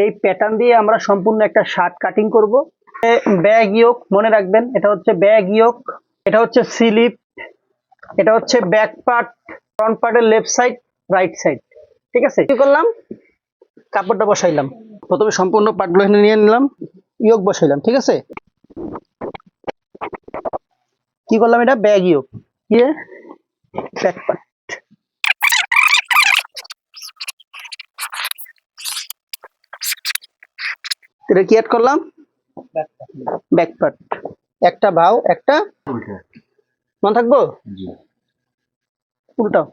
এই প্যাটার্ন দিয়ে আমরা সম্পূর্ণ একটা শার্ট কাটিং করব। ব্যাগ ইয়োক মনে রাখবেন, এটা হচ্ছে ব্যাগ ইয়োক এটা হচ্ছে স্লিপ এটা হচ্ছে ব্যাক পার্ট ফ্রন্ট পার্টের লেফট সাইড রাইট সাইড ঠিক আছে? কি করলাম? কাপড়টা বসাইলাম। প্রথমে সম্পূর্ণ পার্টগুলো এখানে নিয়ে নিলাম ইয়োক বসাইলাম, ঠিক আছে? কি করলাম এটা? ব্যাগ ইয়োক দিয়ে ব্যাক পার্ট এটা কি অ্যাড করলাম? ব্যাক পার্ট একটা ভাও একটা মনে থাকব? উল্টাও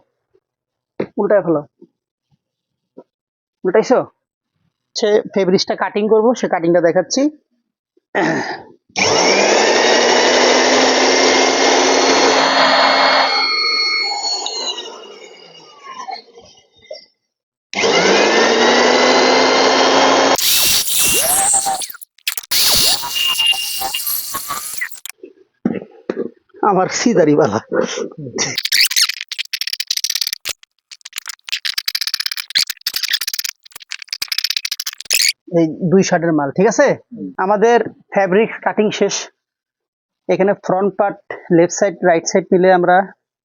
উল্টায় ফেলো উল্টাইছো? সে ফেব্রিক্সটা কাটিং করব সে কাটিংটা দেখাচ্ছি। আমার সিদারি বালা। এই দুই শার্টের মাল, ঠিক আছে? আমাদের ফ্যাব্রিক কাটিং শেষ। এখানে front part left side right side মিলে আমরা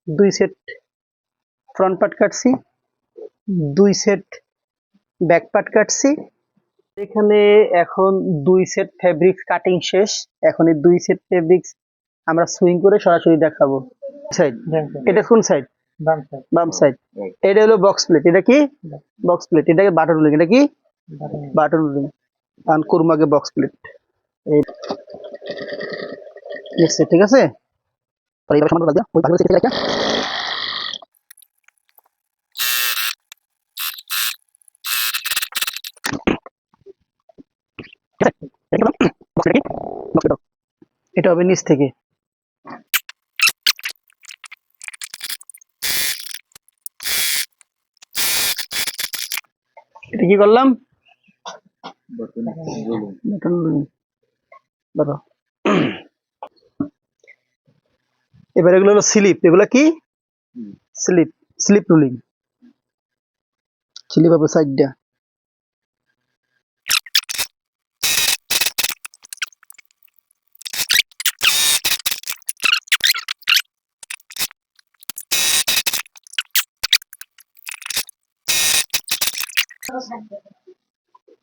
দুই সেট ফ্রন্ট পার্ট কাটছি, দুই সেট ব্যাক পার্ট কাটছি। এখানে এখন দুই সেট ফেব্রিক্স কাটিং শেষ। এখন এই দুই সেট ফেব্রিক্স আমরা সুইং করে সরাসরি দেখাবো। সাইড এটা কোন সাইড বাম সাইড এটা হলো বক্স প্লেট এটা কি? বক্স প্লেট এটাকে বাটন রুলিং এটা কি? বাটন রুলিং আর কুরমাকে বক্স প্লেট এই ঠিক আছে? এইবার সমান করে ওই ভালো করে এটা হবে নিচ থেকে। এটা কি করলাম? এবার এগুলো হলো স্লিপ। এগুলো কি? স্লিপ। Slip ruling. স্লিপ হবে সাইডটা।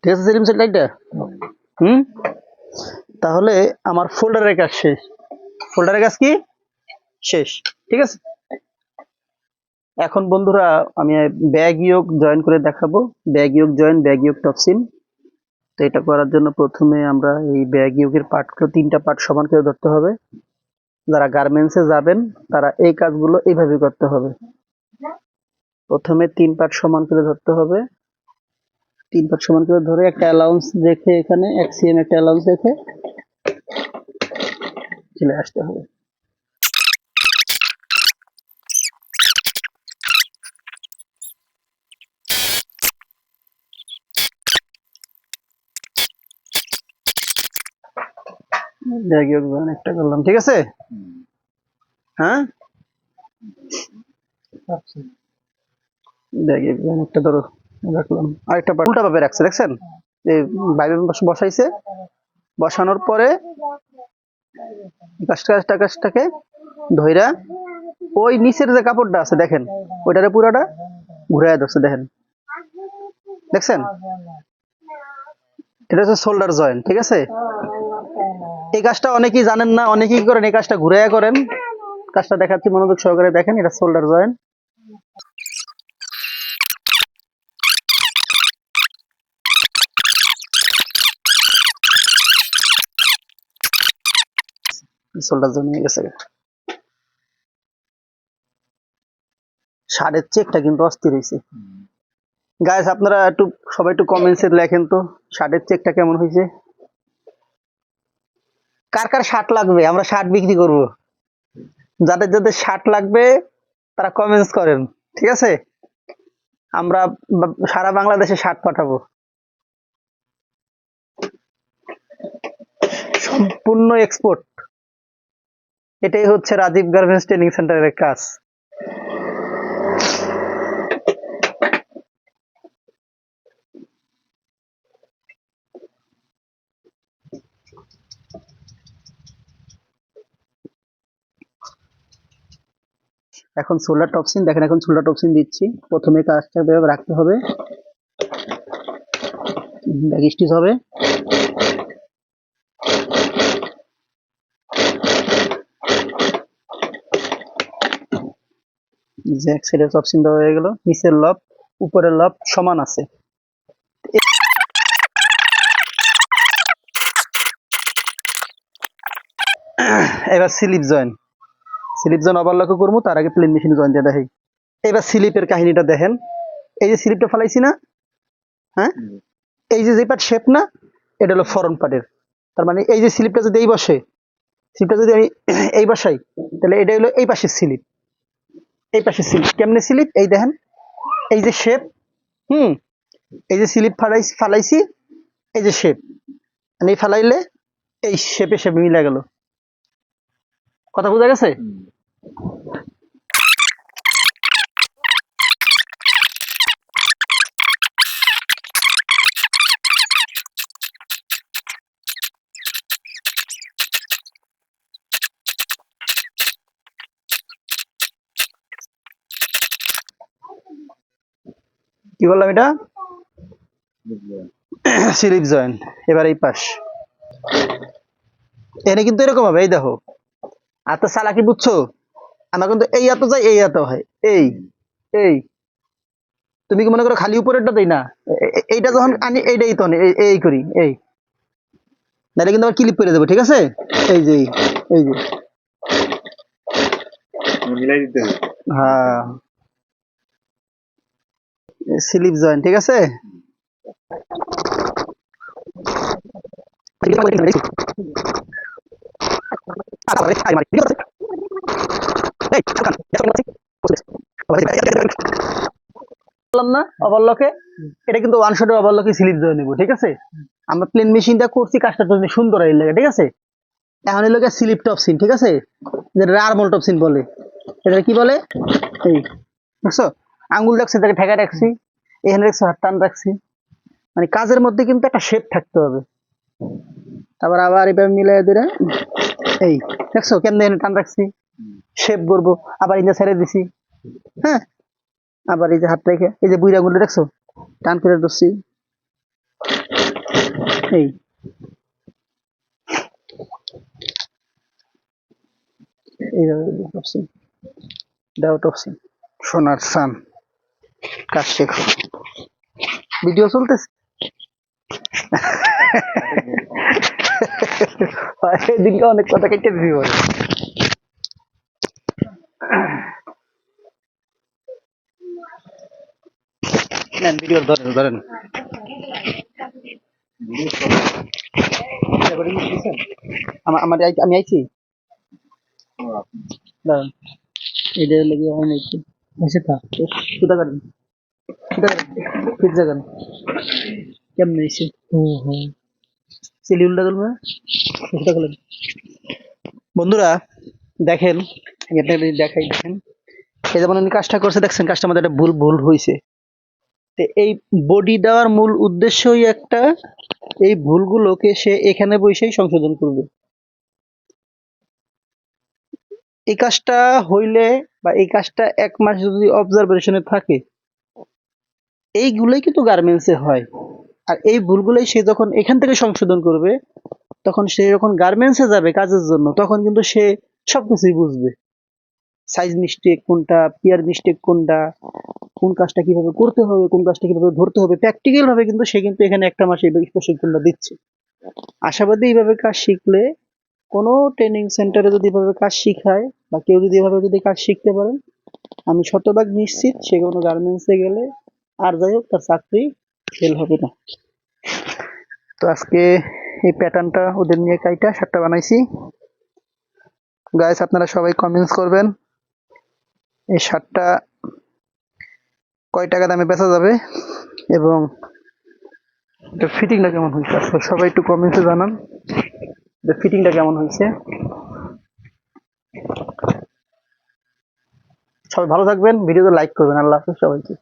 ঠিক আছে, সেলিম সাইডটা হুম? তাহলে আমার ফোল্ডারের কাজ শেষ। ফোল্ডারের কাজ কি? শেষ। ঠিক আছে? এখন বন্ধুরা, আমি ব্যাগ ইয়োগ জয়েন করে দেখাবো। Back yoke join back yoke Topsin তো এটা করার জন্য প্রথমে আমরা এই ব্যাগ ইয়োগের পার্টগুলো তিনটা পার্ট সমান করে ধরতে হবে। যারা গার্মেন্টসে যাবেন, তারা এই কাজগুলো এইভাবে করতে হবে। প্রথমে তিন পার্ট সমান করে ধরতে হবে। তিন পার্ট সমান করে ধরে একটা অ্যালাউন্স রেখে এখানে, এক সিএম একটা অ্যালাউন্স রেখে চলে আসতে হবে। একটা করলাম, ঠিক আছে? হ্যাঁ? ব্যাগ একটা ধরো। রাখলাম। আরেকটা উল্টা ভাবে রাখছে, দেখছেন? এই বাইবে বসাইছে। বসানোর পরে কাজটা কাজটা, কাজটাকে ধইরা ওই নিচের যে কাপড়টা আছে, দেখেন, ওইটারে পুরাটা ঘুরাই ধরছে, দেখেন। দেখছেন? এটা হচ্ছে শোল্ডার জয়েন্ট, ঠিক আছে? এই কাজটা অনেকেই জানেন না, অনেকেই করেন, এই কাজটা ঘুরাইয়া করেন। কাজটা দেখাচ্ছি, মনোযোগ সহকারে দেখেন, এটা শোল্ডার জয়েন্ট। জয়েন্ট হয়ে গেছে। শার্টের চেকটা কিন্তু অস্থির হয়েছে। গাইস আপনারা একটু, সবাই একটু কমেন্টসে লেখেন তো শার্টের চেকটা কেমন হয়েছে? কার কার শার্ট লাগবে? আমরা শার্ট বিক্রি করব। যাদের যাদের শার্ট লাগবে, তারা কমেন্টস করেন, ঠিক আছে? আমরা সারা বাংলাদেশে শার্ট পাঠাবো। সম্পূর্ণ এক্সপোর্ট এটাই হচ্ছে রাজীব গার্মেন্টস ট্রেনিং সেন্টারের কাজ। এখন সোলার টপসিন দেখেন এখন সোলার টপসিন দিচ্ছি। প্রথমে কাজটা রাখতে হবে। ব্যাগ স্টিচ হবে। যে এক সাইডে টপসিন দেওয়া হয়ে গেল, নিচের লব উপরের লব সমান আছে। এবার slip join slip join overlock করব, তার আগে প্লেন মেশিন জয়েন দিয়ে দেখাই এবার স্লিপের কাহিনীটা দেখেন। এই যে স্লিপটা ফেলাইছি না হ্যাঁ? এই যে যে পার্ট শেপ না, এটা হলো ফরন পার্টের তার মানে এই যে স্লিপটা যদি এই বসে স্লিপটা যদি আমি এই বসাই, তাহলে এটা হলো এই পাশের স্লিপ এই পাশে স্লিপ কেমনে স্লিপ এই দেখেন। এই যে শেপ হুম। এই যে স্লিপ ফালাই ফালাইছি, এই যে শেপ মানে এই ফালাইলে এই শেপে শেপে মিলে গেল। কথা বোঝা গেছে? কি বললাম এটা? স্লিপ জয়েন্ট এবার এই পাশ। এখানে কিন্তু এরকম হবে এই দেখো। আর তো চালাকি বুঝছ? আমার কিন্তু এই এত যায় এই এত হয়। এই এই। তুমি কি মনে করো খালি উপরেরটা দেই না? এইটা যখন আনি এইটাই তো এই করি এই। নাহলে কিন্তু আবার ক্লিপ করে দেবো ঠিক আছে? এই যে এই, যে। হ্যাঁ। স্লিপ জয়েন ঠিক আছে? না ওভারলকে এটা কিন্তু ওয়ান শটের ওভারলকে স্লিপ নেব ঠিক আছে? আমরা প্লেন মেশিনটা করছি কাজটা তো সুন্দর এই লাগে ঠিক আছে? এখন এলো স্লিপ টপ সিন ঠিক আছে? যেটা টপ সিন বলে এটা কি বলে? এই বুঝছ? আঙ্গুল রাখছি, তাকে ঠেকা রাখছি, এখানে রাখছি, হাত টান রাখছি। মানে কাজের মধ্যে কিন্তু একটা শেপ থাকতে হবে। তারপর আবার এভাবে মিলাই দিলে এই, দেখছ কেন এখানে টান রাখছি? শেপ করব, আবার ইঞ্জা ছেড়ে দিছি। হ্যাঁ আবার এই যে হাত রেখে, এই যে বুড়ি আঙুলটা দেখছ? টান করে ধরছি। এই। এইভাবে দাও টপসিন সোনার সান। কাজ শেখো ভিডিও চলতেছে? এদিনকে অনেক কথা কেটে দিবি বলে নেন ভিডিও ধরেন ধরেন। আমার আমার আমি আইছি? দাঁড়ান এটা লেগে আমি আইছি সুতা কাটেন সুতা কাটেন কেমন হুম সিলিউলটা করবে? বন্ধুরা দেখেন আমি আপনাদের দেখাই দেখেন। এই যেমন উনি কাজটা করছে দেখছেন কাজটা আমাদের একটা ভুল ভুল হয়েছে। তো এই বডি দেওয়ার মূল উদ্দেশ্যই একটা এই ভুলগুলোকে সে এখানে বসেই সংশোধন করবে। এই কাজটা হইলে বা এই কাজটা এক মাস যদি অবজারভেশনে থাকে এইগুলোই কিন্তু গার্মেন্টসে হয়। আর এই ভুলগুলোই সে যখন এখান থেকে সংশোধন করবে, তখন সে যখন গার্মেন্টসে যাবে কাজের জন্য, তখন কিন্তু সে সবকিছুই বুঝবে। সাইজ মিস্টেক কোনটা পিয়ার মিস্টেক কোনটা, কোন কাজটা কীভাবে করতে হবে, কোন কাজটা কীভাবে ধরতে হবে প্র্যাকটিক্যাল ভাবে কিন্তু সে কিন্তু এখানে একটা মাসে প্রশিক্ষণটা দিচ্ছে। আশাবাদী এইভাবে কাজ শিখলে কোনো ট্রেনিং সেন্টারে যদি এভাবে কাজ শিখায় বা কেউ যদি এভাবে যদি কাজ শিখতে পারেন, আমি শতভাগ নিশ্চিত সে কোনো গার্মেন্টসে গেলে আর যাই হোক, তার চাকরি ফেল হবে না। তো আজকে এই প্যাটার্নটা ওদের নিয়ে কাইটা, শার্টটা বানাইছি। গাইস আপনারা সবাই কমেন্টস করবেন, এই শার্টটা কয় টাকা দামে বেচা যাবে এবং এটা ফিটিংটা কেমন হয়েছে আসলে সবাই একটু কমেন্টসে জানান এটা ফিটিংটা কেমন হয়েছে সবাই ভালো থাকবেন, ভিডিওতে লাইক করবেন, আল্লাহ হাফেজ সবাইকে।